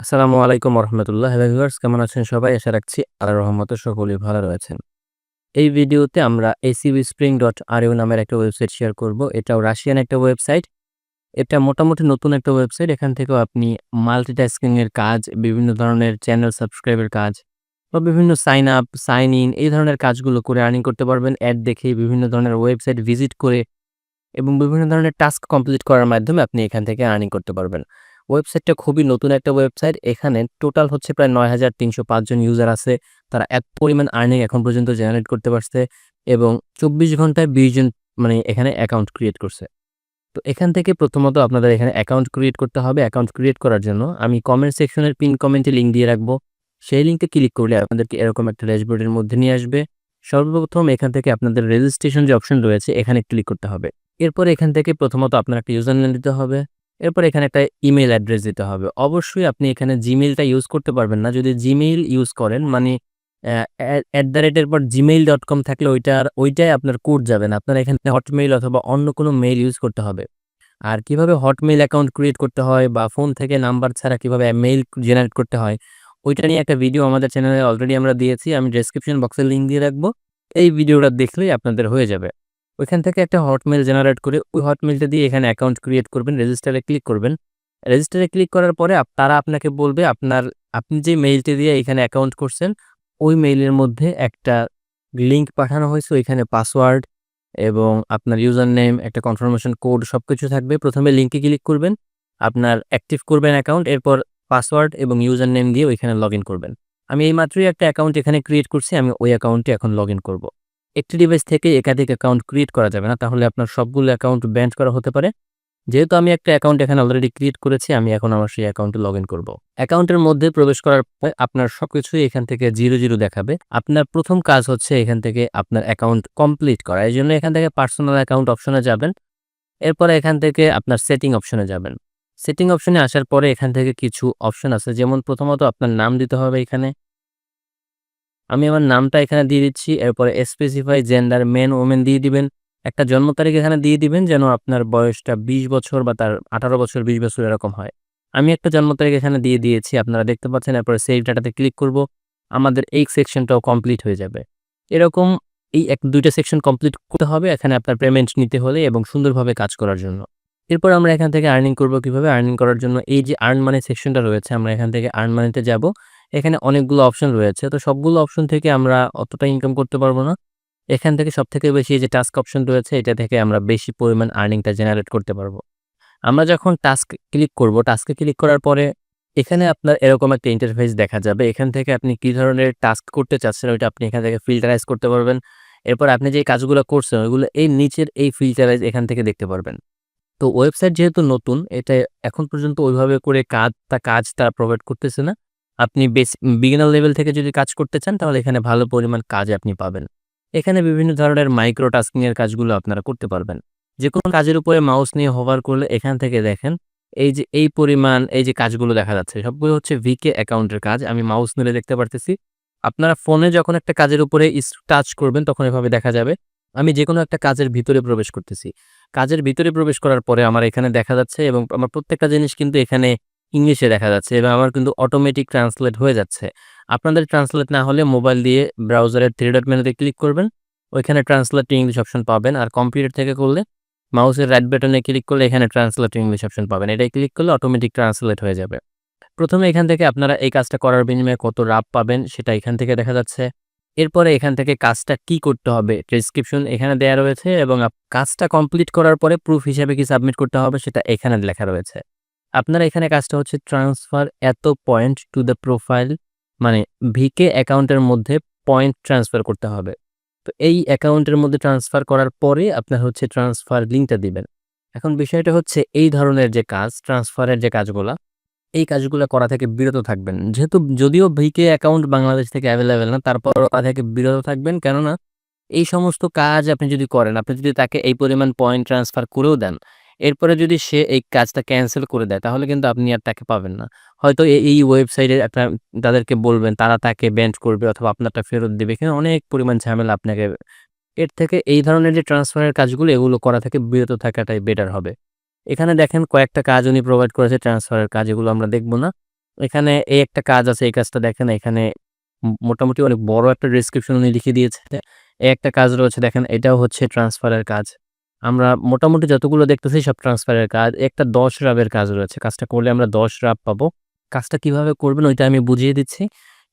আসসালামু আলাইকুম রহমতুল্লাহ ভিউয়ার্স, কেমন আছেন সবাই? আশা রাখছি আল্লাহ রহমতে সকলেই ভালো রয়েছেন। এই ভিডিওতে আমরা এসিবি স্প্রিং ডট আরইউ নামের একটা ওয়েবসাইট শেয়ার করব। এটাও রাশিয়ান একটা ওয়েবসাইট এটা মোটামুটি নতুন একটা ওয়েবসাইট এখান থেকেও আপনি মাল্টিটাস্কিং এর কাজ, বিভিন্ন ধরনের চ্যানেল সাবস্ক্রাইবের কাজ বা বিভিন্ন সাইন আপ সাইন ইন এই ধরনের কাজগুলো করে আর্নিং করতে পারবেন। অ্যাড দেখে বিভিন্ন ধরনের ওয়েবসাইট ভিজিট করে এবং বিভিন্ন ধরনের টাস্ক কমপ্লিট করার মাধ্যমে আপনি এখান থেকে আর্নিং করতে পারবেন। ওয়েবসাইটটা খুবই নতুন একটা ওয়েবসাইট। এখানে টোটাল হচ্ছে প্রায় নয় হাজার তিনশো পাঁচজন ইউজার আছে। তারা এত পরিমাণ আর্নিং এখন পর্যন্ত জেনারেট করতে পারছে এবং চব্বিশ ঘন্টায় বিশ জন মানে এখানে অ্যাকাউন্ট ক্রিয়েট করছে। তো এখান থেকে প্রথমত আপনাদের এখানে অ্যাকাউন্ট ক্রিয়েট করতে হবে। অ্যাকাউন্ট ক্রিয়েট করার জন্য আমি কমেন্ট সেকশনের পিন কমেন্টে লিঙ্ক দিয়ে রাখব। সেই লিঙ্কে ক্লিক করলে আপনাদেরকে এরকম একটা ড্যাশবোর্ডের মধ্যে নিয়ে আসবে। সর্বপ্রথম এখান থেকে আপনাদের রেজিস্ট্রেশন যে অপশন রয়েছে, এখানে ক্লিক করতে হবে। এরপর এখান থেকে প্রথমত আপনার একটা ইউজার নেম দিতে হবে। এরপর এখানে একটা ইমেল অ্যাড্রেস দিতে হবে। অবশ্যই আপনি এখানে জিমেইলটা ইউজ করতে পারবেন না। যদি জিমেইল ইউজ করেন মানে অ্যাট দ্য রেটের পর জিমেইল ডট কম থাকলে ওইটার, ওইটাই আপনার কোড যাবে না। আপনার এখানে হটমেইল অথবা অন্য কোনো মেইল ইউজ করতে হবে। আর কীভাবে হটমেইল অ্যাকাউন্ট ক্রিয়েট করতে হয় বা ফোন থেকে নাম্বার ছাড়া কীভাবে মেইল জেনারেট করতে হয়, ওইটা নিয়ে একটা ভিডিও আমাদের চ্যানেলে অলরেডি আমরা দিয়েছি। আমি ডেসক্রিপশন বক্সে লিঙ্ক দিয়ে রাখব। এই ভিডিওটা দেখলেই আপনাদের হয়ে যাবে। ওইখান থেকে একটা হটমেল জেনারেট করে ওই হটমেলটা দিয়ে এখানে অ্যাকাউন্ট ক্রিয়েট করবেন, রেজিস্টারে ক্লিক করবেন। রেজিস্টারে ক্লিক করার পরে তারা আপনাকে বলবে আপনার, আপনি যে মেইলটি দিয়ে এখানে অ্যাকাউন্ট করছেন, ওই মেইলের মধ্যে একটা লিঙ্ক পাঠানো হয়েছে, ওইখানে পাসওয়ার্ড এবং আপনার ইউজার নেম একটা কনফার্মেশন কোড সব কিছু থাকবে। প্রথমে লিঙ্কে ক্লিক করবেন, আপনার অ্যাক্টিভ করবেন অ্যাকাউন্ট, এরপর পাসওয়ার্ড এবং ইউজার নেম দিয়ে ওইখানে লগ করবেন। আমি এই মাত্রই একটা অ্যাকাউন্ট এখানে ক্রিয়েট করছি, আমি ওই অ্যাকাউন্টে এখন লগ করব। একটি ডিভাইস থেকে একাধিক অ্যাকাউন্ট ক্রিয়েট করা যাবে না, তাহলে আপনার সবগুলো অ্যাকাউন্ট ব্যান্ড করা হতে পারে। যেহেতু আমি একটা অ্যাকাউন্ট এখানে অলরেডি ক্রিয়েট করেছি, আমি এখন আমার সেই অ্যাকাউন্টে লগ ইন করব। অ্যাকাউন্টের মধ্যে প্রবেশ করার পর আপনার সবকিছুই এখান থেকে জিরো জিরো দেখাবে। আপনার প্রথম কাজ হচ্ছে এখান থেকে আপনার অ্যাকাউন্ট কমপ্লিট করা। এই জন্য এখান থেকে পার্সোনাল অ্যাকাউন্ট অপশনে যাবেন। এরপরে এখান থেকে আপনার সেটিং অপশনে যাবেন। সেটিং অপশনে আসার পরে এখান থেকে কিছু অপশন আছে। যেমন প্রথমত আপনার নাম দিতে হবে এখানে। আমি আমার নামটা এখানে দিয়ে দিচ্ছি, এরপরে স্পেসিফাই জেন্ডার মেন ওমেন দিয়ে দিবেন। একটা জন্ম তারিখ এখানে দিয়ে দিবেন যেন আপনার বয়সটা ২০ বছর বা তার আঠারো বছর ২০ বছর এরকম হয়। আমি একটা জন্ম তারিখ এখানে দিয়ে দিয়েছি, আপনারা দেখতে পাচ্ছেন, এরপরে সেভ ডাটাতে ক্লিক করব। আমাদের এই সেকশনটাও কমপ্লিট হয়ে যাবে। এরকম এই এক দুইটা সেকশন কমপ্লিট করতে হবে, এখানে আপনার পেমেন্ট নিতে হলে এবং সুন্দরভাবে কাজ করার জন্য। এরপর আমরা এখান থেকে আর্নিং করব কীভাবে? আর্নিং করার জন্য এই যে আর্ন মানি সেকশনটা রয়েছে, আমরা এখান থেকে আর্ন মানিতে যাব। এখানে অনেকগুলো অপশন রয়েছে। তো সবগুলো অপশন থেকে আমরা অতটা ইনকাম করতে পারব না। এখান থেকে সব থেকে বেশি যে টাস্ক অপশন রয়েছে, এটা থেকে আমরা বেশি পরিমাণ আর্নিংটা জেনারেট করতে পারব। আমরা যখন টাস্ক ক্লিক করব টাস্কে ক্লিক করার পরে এখানে আপনার এরকম একটা ইন্টারফেস দেখা যাবে। এখান থেকে আপনি কি ধরনের টাস্ক করতে চাচ্ছেন, ওইটা আপনি এখান থেকে ফিল্টারাইজ করতে পারবেন। এরপর আপনি যে কাজগুলো করছেন, ওইগুলো এই নিচের এই ফিল্টারাইজ এখান থেকে দেখতে পারবেন। তো ওয়েবসাইট যেহেতু নতুন, এটা এখন পর্যন্ত ওইভাবে করে কাজ, তা কাজ তারা প্রোভাইড করতেছে না। আপনি বেস বিগিনার লেভেল থেকে যদি কাজ করতে চান, তাহলে এখানে ভালো পরিমাণ কাজ আপনি পাবেন। এখানে বিভিন্ন ধরনের মাইক্রো টাস্কিং এর কাজগুলো আপনারা করতে পারবেন। যে কোনো কাজের উপরে মাউস নিয়ে হোভার করলে এখান থেকে দেখেন, এই যে, এই পরিমাণ, এই যে কাজগুলো দেখা যাচ্ছে, সবগুলো হচ্ছে ভিকে অ্যাকাউন্টের কাজ, আমি মাউস নিলে দেখতে পারতেছি। আপনারা ফোনে যখন একটা কাজের উপরে টাচ করবেন, তখন এভাবে দেখা যাবে আমি যে কোনো একটা কাজের ভিতরে প্রবেশ করতেছি। কাজের ভিতরে প্রবেশ করার পরে আমার এখানে দেখা যাচ্ছে এবং আমার প্রত্যেকটা জিনিস কিন্তু এখানে ইংলিশে দেখা যাচ্ছে এবং আমার কিন্তু অটোমেটিক ট্রান্সলেট হয়ে যাচ্ছে। আপনাদের ট্রান্সলেট না হলে মোবাইল দিয়ে ব্রাউজারের থ্রি ডট মেনুতে ক্লিক করবেন। ওইখানে ট্রান্সলেট ইংলিশ অপশন পাবেন আর কম্পিউটার থেকে করলে মাউসের রাইট বাটনে ক্লিক করলে এখানে ট্রান্সলেট ইংলিশ অপশন পাবেন। এটাই ক্লিক করলে অটোমেটিক ট্রান্সলেট হয়ে যাবে। প্রথমে এখান থেকে আপনারা এই কাজটা করার বিনিময়ে কত রাপ পাবেন সেটা এখান থেকে দেখা যাচ্ছে। এরপরে এখান থেকে কাজটা কি করতে হবে? ডেসক্রিপশন এখানে দেওয়া রয়েছে এবং কাজটা কমপ্লিট করার পরে প্রুফ হিসেবে কি সাবমিট করতে হবে সেটা এখানে লেখা রয়েছে। আপনার এখানে কাজটা হচ্ছে ট্রান্সফার এত পয়েন্ট টু দ্য প্রোফাইল মানে ভিকে অ্যাকাউন্টের মধ্যে পয়েন্ট ট্রান্সফার করতে হবে। তো এই অ্যাকাউন্টের মধ্যে ট্রান্সফার করার পরে আপনার হচ্ছে ট্রান্সফার লিঙ্কটা দিবেন। এখন বিষয়টা হচ্ছে এই ধরনের যে কাজ ট্রান্সফারের যে কাজগুলা এই কাজগুলো করা থেকে বিরত থাকবেন। যেহেতু যদিও ভিকে অ্যাকাউন্ট বাংলাদেশ থেকে অ্যাভেলেবেল না তারপর তা থেকে বিরত থাকবেন। কেননা, এই সমস্ত কাজ আপনি যদি করেন, আপনি যদি তাকে এই পরিমাণ পয়েন্ট ট্রান্সফার করেও দেন, এরপরে যদি সে এই কাজটা ক্যান্সেল করে দেয়, তাহলে কিন্তু আপনি আর তাকে পাবেন না। হয়তো এই ওয়েবসাইটে একটা তাদেরকে বলবেন, তারা তাকে ব্যান্ড করবে অথবা আপনারটা ফেরত দেবে। এখানে অনেক পরিমাণ ঝামেলা আপনাকে, এর থেকে এই ধরনের যে ট্রান্সফারের কাজগুলো, এগুলো করা থেকে বিরত থাকাটাই বেটার হবে। এখানে দেখেন কয়েকটা কাজ উনি প্রোভাইড করেছে ট্রান্সফারের কাজ, এগুলো আমরা দেখব না এখানে এই একটা কাজ আছে, এই কাজটা দেখেন, এখানে মোটামুটি অনেক বড় একটা ডেসক্রিপশন উনি লিখে দিয়েছে। এই একটা কাজ রয়েছে, দেখেন, এটাও হচ্ছে ট্রান্সফারের কাজ। আমরা মোটামুটি যতগুলো দেখতেছি সব ট্রান্সফারের কাজ। একটা ১০ রাবের কাজ রয়েছে। কাজটা করলে আমরা ১০ রাব পাবো। কাজটা কীভাবে করবেন ওইটা আমি বুঝিয়ে দিচ্ছি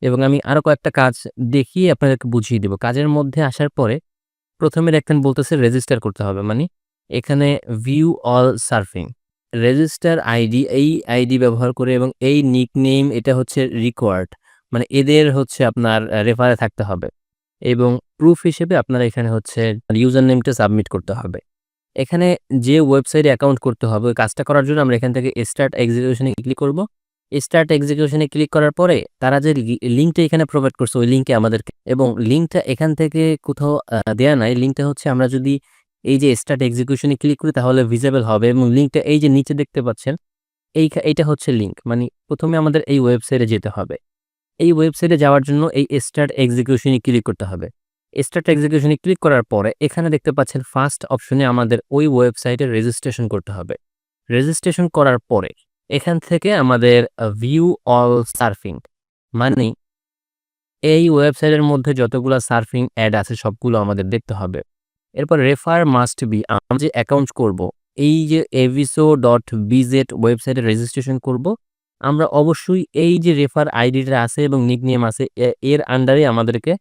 এবং আমি আরও কয়েকটা কাজ দেখিয়ে আপনাদেরকে বুঝিয়ে দিব। কাজের মধ্যে আসার পরে ১ম এ দেখতেন বলতেছে রেজিস্টার করতে হবে। মানে এখানে view all surfing register ID এই আইডি ব্যবহার করে এবং এই নিক নেম এটা হচ্ছে রিকোয়ার্ড মানে এদের হচ্ছে আপনার রেফারে থাকতে হবে এবং প্রুফ হিসেবে আপনার এখানে হচ্ছে ইউজার নেমটা সাবমিট করতে হবে। এখানে যে ওয়েবসাইটে অ্যাকাউন্ট করতে হবে, ওই কাজটা করার জন্য আমরা এখান থেকে স্টার্ট এক্সিকিউশনে ক্লিক করব। স্টার্ট এক্সিকিউশনে ক্লিক করার পরে তারা যে লিঙ্কটা এখানে প্রোভাইড করছে, ওই লিঙ্কে আমাদেরকে, এবং লিঙ্কটা এখান থেকে কোথাও দেয়া নাই। লিঙ্কটা হচ্ছে আমরা যদি এই যে স্টার্ট এক্সিকিউশন ক্লিক করি তাহলে ভিজিবল হবে এবং লিঙ্কটা এই যে নিচে দেখতে পাচ্ছেন, এই এইটা হচ্ছে লিঙ্ক। মানে প্রথমে আমাদের এই ওয়েবসাইটে যেতে হবে। এই ওয়েবসাইটে যাওয়ার জন্য এই স্টার্ট এক্সিকিউশন ক্লিক করতে হবে। স্টার্ট এক্সিকিউশন ক্লিক করার পরে এখানে দেখতে পাচ্ছেন ফার্স্ট অপশনে আমাদের ওই ওয়েবসাইটে রেজিস্ট্রেশন করতে হবে। রেজিস্ট্রেশন করার পরে এখান থেকে আমাদের ভিউ অল সার্ফিং মানে এই ওয়েবসাইটের মধ্যে যতগুলা সার্ফিং অ্যাড আছে সবগুলো আমাদের দেখতে হবে। এরপর রেফার মাস্ট বি আমরা যে অ্যাকাউন্ট করব, এই যে aviso.bz ওয়েবসাইটে রেজিস্ট্রেশন করব, আমরা অবশ্যই এই যে রেফার আইডিটা আছে এবং নিকনেম আছে এর আন্ডারে আমাদেরকে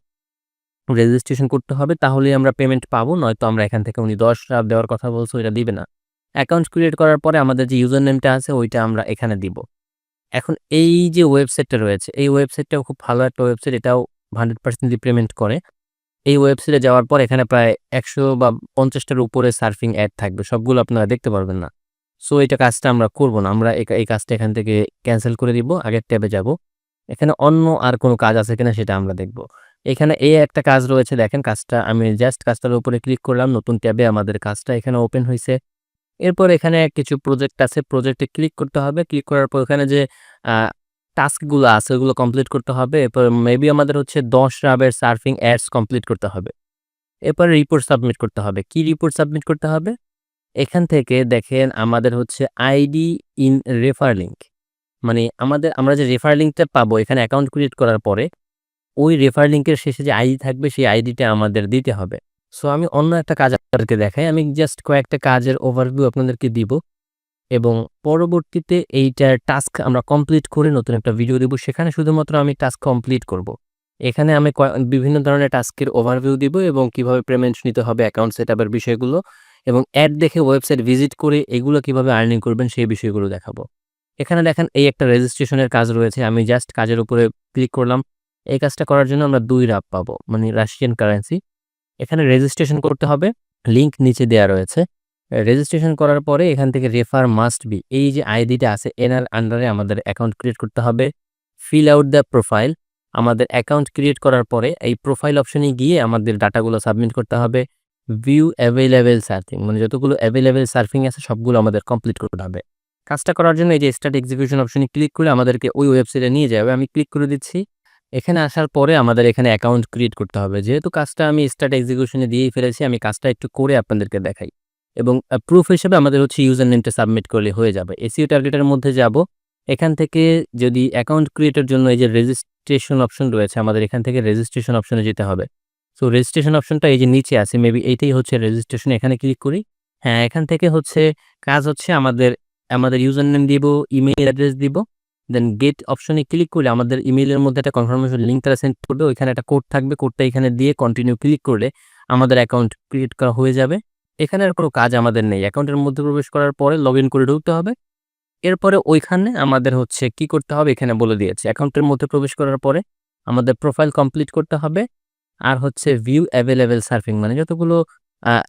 রেজিস্ট্রেশন করতে হবে তাহলেই আমরা পেমেন্ট পাবো নয়তো আমরা এখান থেকে উনি ১০ রাব দেওয়ার কথা বলছো এটা দিবে না। অ্যাকাউন্ট ক্রিয়েট করার পরে আমাদের যে ইউজার নেমটা আছে ওইটা আমরা এখানে দিব। এখন এই যে ওয়েবসাইটটা রয়েছে এই ওয়েবসাইটটাও খুব ভালো একটা ওয়েবসাইট এটাও 100% পেমেন্ট করে। এই ওয়েবসাইটে যাওয়ার পর এখানে প্রায় ১০০ বা পঞ্চাশটার উপরে সার্ফিং অ্যাড থাকবে। সবগুলো আপনারা দেখতে পারবেন না। সো এটা কাজটা আমরা করব না। আমরা এই কাজটা এখান থেকে ক্যান্সেল করে দিব। আগের ট্যাবে যাব। এখানে অন্য আর কোনো কাজ আছে কিনা সেটা আমরা দেখব। এখানে এই একটা কাজ রয়েছে, দেখেন কাজটা, আমি জাস্ট কাজটার উপরে ক্লিক করলাম, নতুন ট্যাবে আমাদের কাজটা এখানে ওপেন হয়েছে এরপর এখানে কিছু প্রজেক্ট আছে প্রজেক্টে ক্লিক করতে হবে। ক্লিক করার পর এখানে যে টাস্কগুলো আছে, ওগুলো কমপ্লিট করতে হবে। এরপর মেবি আমাদের হচ্ছে ১০ রাবের সার্ফিং অ্যাডস কমপ্লিট করতে হবে। এরপরে রিপোর্ট সাবমিট করতে হবে। কি রিপোর্ট সাবমিট করতে হবে? এখান থেকে দেখেন আমাদের হচ্ছে আইডি ইন রেফার লিঙ্ক মানে আমাদের, আমরা যে রেফার লিঙ্কটা পাবো, এখানে অ্যাকাউন্ট ক্রিয়েট করার পরে, ওই রেফার লিঙ্কের শেষে যে আইডি থাকবে, সেই আইডিটা আমাদের দিতে হবে। সো আমি অন্য একটা কাজ আপনাদেরকে দেখাই। আমি জাস্ট কয়েকটা কাজের ওভারভিউ আপনাদেরকে দিব এবং পরবর্তীতে এইটার টাস্ক আমরা কমপ্লিট করে নতুন একটা ভিডিও দিব। সেখানে শুধুমাত্র আমি টাস্ক কমপ্লিট করব। এখানে আমি বিভিন্ন ধরনের টাস্কের ওভারভিউ দিব এবং কীভাবে পেমেন্ট নিতে হবে অ্যাকাউন্ট সেটআপের বিষয়গুলো এবং অ্যাড দেখে ওয়েবসাইট ভিজিট করে এগুলো কীভাবে আর্নিং করবেন সেই বিষয়গুলো দেখাবো। এখানে দেখেন এই একটা রেজিস্ট্রেশনের কাজ রয়েছে। আমি জাস্ট কাজের উপরে ক্লিক করলাম। এই কাজটা করার জন্য আমরা দুই রাপ পাবো মানে রাশিয়ান কারেন্সি। এখানে রেজিস্ট্রেশন করতে হবে। লিঙ্ক নিচে দেয়া রয়েছে। রেজিস্ট্রেশন করার পরে এখান থেকে রেফার মাস্ট বি এই যে আইডিটা আছে এনার আন্ডারে আমাদের অ্যাকাউন্ট ক্রিয়েট করতে হবে। ফিল আউট দ্য প্রোফাইল আমাদের অ্যাকাউন্ট ক্রিয়েট করার পরে এই প্রোফাইল অপশনে গিয়ে আমাদের ডাটাগুলো সাবমিট করতে হবে। ভিউ অ্যাভেলেবেল সার্ফিং মানে যতগুলো অ্যাভেলেবেল সার্ফিং আছে, সবগুলো আমাদের কমপ্লিট করতে হবে। কাজটা করার জন্য এই যে স্টার্ট এক্সিকিউশন অপশনে ক্লিক করে আমাদেরকে ওই ওয়েবসাইটে নিয়ে যাবে। আমি ক্লিক করে দিচ্ছি। এখানে আসার পরে আমাদের এখানে অ্যাকাউন্ট ক্রিয়েট করতে হবে। যেহেতু কাজটা আমি স্টার্ট এক্সিকিউশনে দিয়েই ফেলেছি, আমি কাজটা একটু করে আপনাদেরকে দেখাই। এবং প্রুফ হিসেবে আমাদের হচ্ছে ইউজার নেমটা সাবমিট করলে হয়ে যাবে। এসইও টার্গেটের মধ্যে যাব। এখান থেকে যদি অ্যাকাউন্ট ক্রিয়েটের জন্য এই যে রেজিস্ট্রেশন অপশন রয়েছে আমাদের এখান থেকে রেজিস্ট্রেশন অপশনে যেতে হবে। সো রেজিস্ট্রেশন অপশনটা এই যে নিচে আছে মেবি এইটাই হচ্ছে রেজিস্ট্রেশন এখানে ক্লিক করি। হ্যাঁ, এখান থেকে হচ্ছে কাজ হচ্ছে আমাদের আমাদের ইউজার নেম দিব, ইমেইল অ্যাড্রেস দিব। দেন গেট অপশনে ক্লিক করলে আমাদের ইমেইলের মধ্যে একটা কনফার্মেশন লিঙ্ক তারা সেন্ড করবে। ওইখানে একটা কোড থাকবে। কোডটা এখানে দিয়ে কন্টিনিউ ক্লিক করলে আমাদের অ্যাকাউন্ট ক্রিয়েট করা হয়ে যাবে। এখানে আর কোনো কাজ আমাদের নেই। অ্যাকাউন্টের মধ্যে প্রবেশ করার পরে লগইন করে ঢুকতে হবে। এরপরে ওইখানে আমাদের হচ্ছে কি করতে হবে এখানে বলে দিয়েছে। অ্যাকাউন্টের মধ্যে প্রবেশ করার পরে আমাদের প্রোফাইল কমপ্লিট করতে হবে। আর হচ্ছে ভিউ অ্যাভেলেবেল সার্ফিং মানে যতগুলো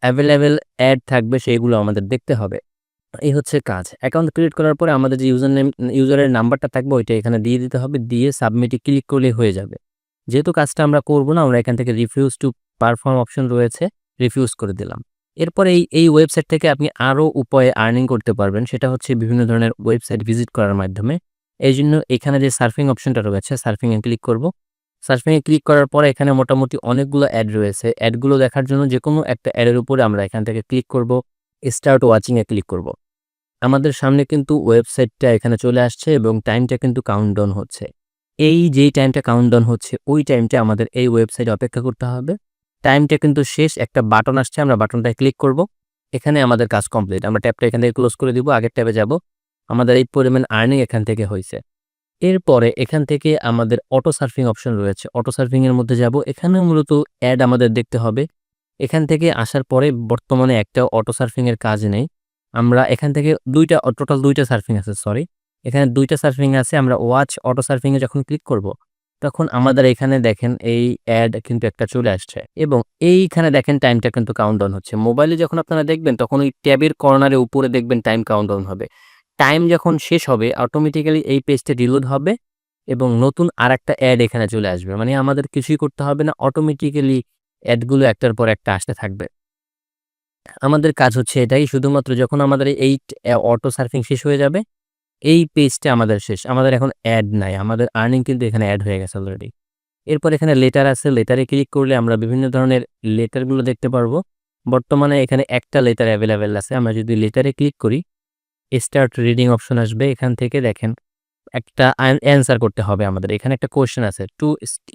অ্যাভেলেবেল অ্যাড থাকবে সেইগুলো আমাদের দেখতে হবে। এই হচ্ছে কাজ। অ্যাকাউন্ট ক্রিয়েট করার পরে আমাদের যে ইউজার নেম ইউজারের নাম্বারটা থাকবে ওইটা এখানে দিয়ে দিতে হবে। দিয়ে সাবমিটে ক্লিক করলেই হয়ে যাবে। যেহেতু কাজটা আমরা করব না, আমরা এখান থেকে রিফিউজ টু পারফর্ম অপশন রয়েছে। রিফিউজ করে দিলাম। এরপরে এই এই ওয়েবসাইট থেকে আপনি আরও উপায়ে আর্নিং করতে পারবেন। সেটা হচ্ছে বিভিন্ন ধরনের ওয়েবসাইট ভিজিট করার মাধ্যমে। এই জন্য এখানে যে সার্ফিং অপশনটা রয়েছে সার্ফিং এ ক্লিক করব। সার্ফিং এ ক্লিক করার পরে এখানে মোটামুটি অনেকগুলো অ্যাড রয়েছে। অ্যাডগুলো দেখার জন্য যেকোনো একটা অ্যাডের উপরে আমরা এখান থেকে ক্লিক করব। স্টার্ট ওয়াচিং এ ক্লিক করব। আমাদের সামনে কিন্তু ওয়েবসাইটটা এখানে চলে আসছে এবং টাইমটা কিন্তু কাউন্টডাউন হচ্ছে। এই যেই টাইমটা কাউন্টডাউন হচ্ছে, ওই টাইমটা আমাদের এই ওয়েবসাইটে অপেক্ষা করতে হবে। টাইমটা কিন্তু শেষ একটা বাটন আসছে আমরা বাটনটায় ক্লিক করব। এখানে আমাদের কাজ কমপ্লিট। আমরা ট্যাবটা এখান থেকে ক্লোজ করে দিব। আগের ট্যাবে যাব। আমাদের এই পরিমাণ আর্নিং এখান থেকে হয়েছে এরপরে এখান থেকে আমাদের অটো সার্ফিং অপশন রয়েছে। অটো সার্ফিংয়ের মধ্যে যাব। এখানেও মূলত অ্যাড আমাদের দেখতে হবে। এখান থেকে আসার পরে বর্তমানে একটা অটো সার্ফিংয়ের কাজ নেই। আমরা এখান থেকে ২ টা টোটাল দুইটা সার্ফিং আছে সরি। এখানে ২ টা সার্ফিং আছে। আমরা ওয়াচ অটো সার্ফিংয়ে যখন ক্লিক করব, তখন আমাদের এখানে দেখেন এই অ্যাড কিন্তু একটা চলে আসছে এবং এইখানে দেখেন টাইমটা কিন্তু কাউন্টডাউন হচ্ছে। মোবাইলে যখন আপনারা দেখবেন তখন ওই ট্যাবের কর্নারে উপরে দেখবেন টাইম কাউন্টডাউন হবে। টাইম যখন শেষ হবে অটোমেটিক্যালি এই পেজটা রিলোড হবে এবং নতুন আরেকটা অ্যাড এখানে চলে আসবে। মানে আমাদের কিছুই করতে হবে না। অটোমেটিক্যালি অ্যাডগুলো একটার পর একটা আসতে থাকবে। আমাদের কাজ হচ্ছে এটাই শুধুমাত্র যখন আমাদের এই অটো সার্ফিং শেষ হয়ে যাবে, এই পেজটা আমাদের শেষ। আমাদের এখন অ্যাড নাই। আমাদের আর্নিং কিন্তু এখানে অ্যাড হয়ে গেছে অলরেডি। এরপর এখানে লেটার আছে। লেটারে ক্লিক করলে আমরা বিভিন্ন ধরনের লেটারগুলো দেখতে পারব। বর্তমানে এখানে একটা লেটার অ্যাভেলেবেল আছে। আমরা যদি লেটারে ক্লিক করি, স্টার্ট রিডিং অপশন আসবে। এখান থেকে দেখেন একটা অ্যান অ্যান্সার করতে হবে আমাদের। এখানে একটা কোয়েশ্চেন আছে টু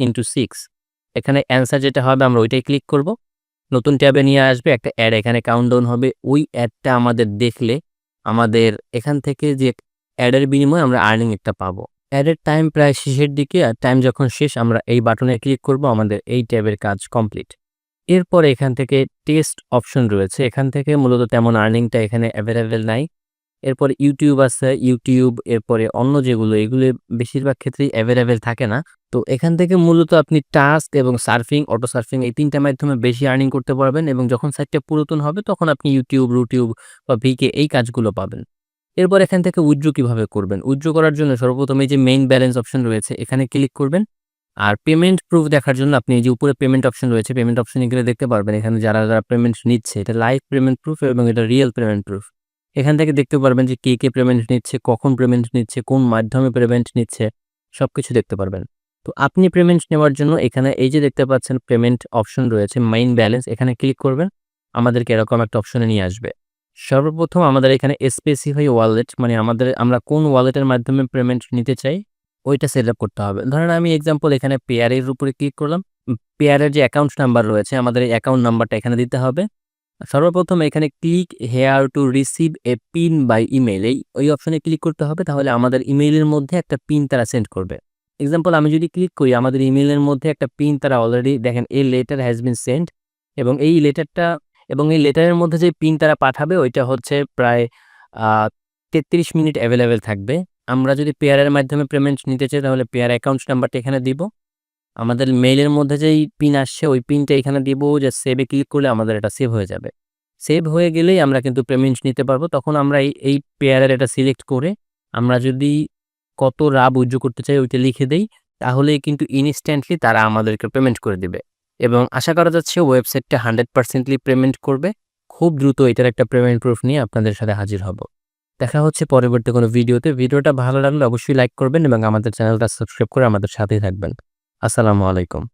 ইন্টু সিক্স এখানে অ্যান্সার যেটা হবে আমরা ওইটাই ক্লিক করব। নতুন ট্যাবে নিয়ে আসবে একটা অ্যাড এখানে কাউন্ট ডাউন হবে। ওই অ্যাডটা আমাদের দেখলে আমাদের এখান থেকে যে অ্যাডের বিনিময়ে আমরা আর্নিং একটা পাবো। অ্যাডের টাইম প্রায় শেষের দিকে আর টাইম যখন শেষ আমরা এই বাটনে ক্লিক করব আমাদের এই ট্যাবের কাজ কমপ্লিট। এরপরে এখান থেকে টেস্ট অপশন রয়েছে। এখান থেকে মূলত তেমন আর্নিংটা এখানে অ্যাভেলেবেল নাই। এরপরে ইউটিউব আছে। ইউটিউব এরপরে অন্য যেগুলো এগুলো বেশিরভাগ ক্ষেত্রেই অ্যাভেলেবেল থাকে না। তো এখান থেকে মূলত আপনি টাস্ক এবং সার্ফিং, অটো সার্ফিং এই ৩ টা মাধ্যমে বেশি আর্নিং করতে পারবেন এবং যখন সাইটটা পুরাতন হবে তখন আপনি ইউটিউব, রুটিউব বা ভিকে এই কাজগুলো পাবেন। এরপর এখান থেকে উইথড্র কীভাবে করবেন? উইথড্র করার জন্য সর্বপ্রথম এই যে মেইন ব্যালেন্স অপশন রয়েছে এখানে ক্লিক করবেন। আর পেমেন্ট প্রুফ দেখার জন্য আপনি এই যে উপরে পেমেন্ট অপশন রয়েছে পেমেন্ট অপশনে গেলে দেখতে পারবেন এখানে যারা, যারা পেমেন্ট নিচ্ছে এটা লাইভ পেমেন্ট প্রুফ এবং এটা রিয়েল পেমেন্ট প্রুফ। এখান থেকে দেখতে পারবেন যে কে, কে পেমেন্ট নিচ্ছে, কখন পেমেন্ট নিচ্ছে, কোন মাধ্যমে পেমেন্ট নিচ্ছে সব কিছু দেখতে পারবেন। তো আপনি পেমেন্ট নেওয়ার জন্য এখানে এই যে দেখতে পাচ্ছেন পেমেন্ট অপশন রয়েছে মেইন ব্যালেন্স এখানে ক্লিক করবেন। আমাদেরকে এরকম একটা অপশনে নিয়ে আসবে। সর্বপ্রথম আমাদের এখানে স্পেসিফাই ওয়ালেট মানে আমাদের, আমরা কোন ওয়ালেটের মাধ্যমে পেমেন্ট নিতে চাই, ওইটা সেট আপ করতে হবে। ধরেন আমি এক্সাম্পল এখানে পেয়ারের উপরে ক্লিক করলাম। পেয়ারের যে অ্যাকাউন্ট নাম্বার রয়েছে, আমাদের এই অ্যাকাউন্ট নাম্বারটা এখানে দিতে হবে। সর্বপ্রথম এখানে click here to receive a pin by email এই, ওই অপশনে ক্লিক করতে হবে, তাহলে আমাদের ইমেইলের মধ্যে একটা পিন তারা সেন্ড করবে। এক্সাম্পল আমি যদি ক্লিক করি, আমাদের ইমেইলের মধ্যে একটা পিন তারা অলরেডি দেখেন, এই লেটার হ্যাজ বিন সেন্ট এবং এই লেটারটা এবং এই লেটারের মধ্যে যে পিন তারা পাঠাবে ওইটা হচ্ছে প্রায় ৩৩ মিনিট অ্যাভেলেবেল থাকবে। আমরা যদি পেয়ারের মাধ্যমে পেমেন্ট নিতে চাই তাহলে পেয়ার অ্যাকাউন্ট নাম্বারটা এখানে দিব। আমাদের মেইলের মধ্যে যেই পিন আসছে ওই পিনটা এখানে দিব যে সেভে ক্লিক করলে আমাদের এটা সেভ হয়ে যাবে। সেভ হয়ে গেলেই আমরা কিন্তু পেমেন্ট নিতে পারব। তখন আমরা এই, এই পেয়ারের এটা সিলেক্ট করে আমরা যদি কত রাব উইথড্র করতে চাই ওইটা লিখে দেই তাহলেই কিন্তু ইনস্ট্যান্টলি তারা আমাদেরকে পেমেন্ট করে দিবে। এবং আশা করা যাচ্ছে ওয়েবসাইটটা 100%লি পেমেন্ট করবে। খুব দ্রুত এটার একটা পেমেন্ট প্রুফ নিয়ে আপনাদের সাথে হাজির হব। দেখা হচ্ছে পরবর্তী কোনো ভিডিওতে। ভিডিওটা ভালো লাগলে অবশ্যই লাইক করবেন এবং আমাদের চ্যানেলটা সাবস্ক্রাইব করে আমাদের সাথেই থাকবেন। আসসালামু আলাইকুম।